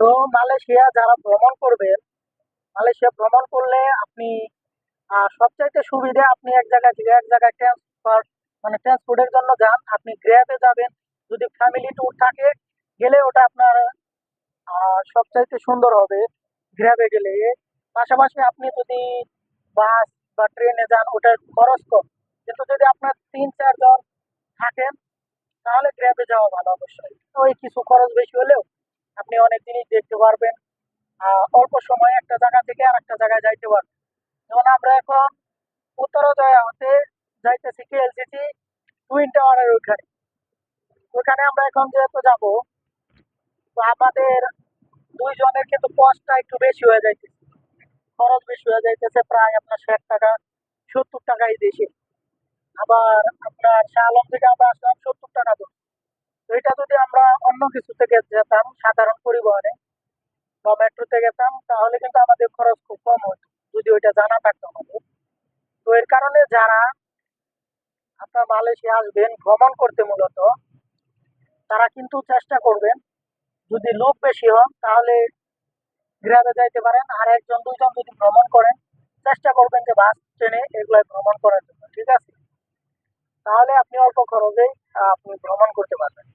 তো মালয়েশিয়া যারা ভ্রমণ করবেন, মালয়েশিয়া ভ্রমণ করলে আপনি সবচাইতে সুবিধা আপনি এক জায়গা থেকে এক জায়গায় ট্রান্সফার মানে ট্রান্সপোর্টের জন্য যান, আপনি গ্র্যাবে যাবেন। যদি ফ্যামিলি ট্যুর থাকে, গেলে ওটা আপনার সবচাইতে সুন্দর হবে গ্র্যাবে গেলে। পাশাপাশি আপনি যদি বাস বা ট্রেনে যান ওটা খরচ কম। কিন্তু যদি আপনার তিন চারজন থাকেন তাহলে গ্র্যাবে যাওয়া ভালো অবশ্যই। ওই কিছু খরচ বেশি হলেও আপনি অনেক জিনিস দেখতে পারবেন। অল্প সময়ে একটা জায়গা থেকে আর একটা জায়গায় যাইতে পারবেন। যেমন আমরা এখন উত্তরোদয় হতে যাইতেছি কেএলসিসি টুইন টাওয়ারের ওইখানে। ওইখানে আমরা এখন যেহেতু যাব, তো আমাদের দুইজনের কিন্তু কস্টটা একটু বেশি হয়ে যাইতেছে। খরচ বেশি হয়ে যাইতেছে প্রায় আপনার ষাট টাকা, সত্তর টাকাই দেশে আবার আপনার শাহ আলম থেকে আমরা আসলাম সত্তর এটা যদি আমরা অন্য কিছু থেকে যেতাম, সাধারণ পরিবহনে বা মেট্রোতে গেতাম তাহলে কিন্তু আমাদের খরচ খুব কম হতো। যদি ওইটা জানা থাকতো আমাদের। তো এর কারণে যারা আপনার মালয়েশিয়া আসবেন, ভ্রমণ করতে মূলত, তারা কিন্তু চেষ্টা করবেন, যদি লোক বেশি হন, তাহলে গ্রামে যাইতে পারেন। আর একজন, দুইজন যদি ভ্রমণ করেন, চেষ্টা করবেন যে বাস, ট্রেনে এগুলো ভ্রমণ করার জন্য, ঠিক আছে? তাহলে আপনি অল্প খরচেই আপনি ভ্রমণ করতে পারবেন।